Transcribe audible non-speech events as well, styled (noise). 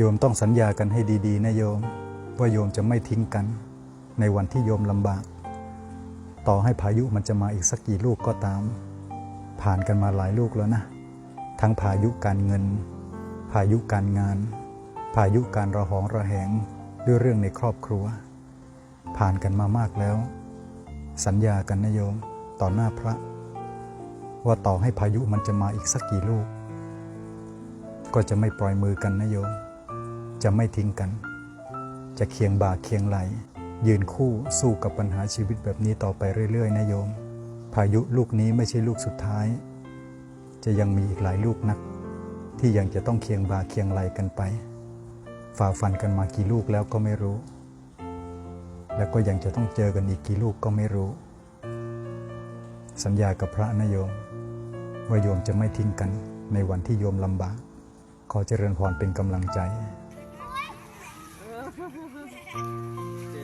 โยมต้องสัญญากันให้ดีๆนะโยม ว่าโยมจะไม่ทิ้งกัน ในวันที่โยมลำบาก ต่อให้พายุมันจะมาอีกสักกี่ลูกก็ตาม ผ่านกันมาหลายลูกแล้วนะ ทั้งพายุการเงิน พายุการงาน พายุการระหองระแหงด้วยเรื่องในครอบครัว ผ่านกันมามากแล้ว สัญญากันนะโยมต่อหน้าพระ ว่าต่อให้พายุมันจะมาอีกสักกี่ลูก ก็จะไม่ปล่อยมือกันนะโยม จะไม่ทิ้งกัน จะเคียงบ่าเคียงไหล ยืนคู่สู้กับปัญหาชีวิตแบบนี้ต่อไปเรื่อยๆนะโยม พายุลูกนี้ไม่ใช่ลูกสุดท้าย จะยังมีอีกหลายลูกนัก ที่ยังจะต้องเคียงบ่าเคียงไหลกันไป ฝ่าฟันกันมากี่ลูกแล้วก็ไม่รู้ แล้วก็ยังจะต้องเจอกันอีกกี่ลูกก็ไม่รู้ สัญญากับพระนะโยม ว่าโยมจะไม่ทิ้งกันในวันที่โยมลำบากขอเจริญพรเป็นกำลังใจ Yeah. (laughs)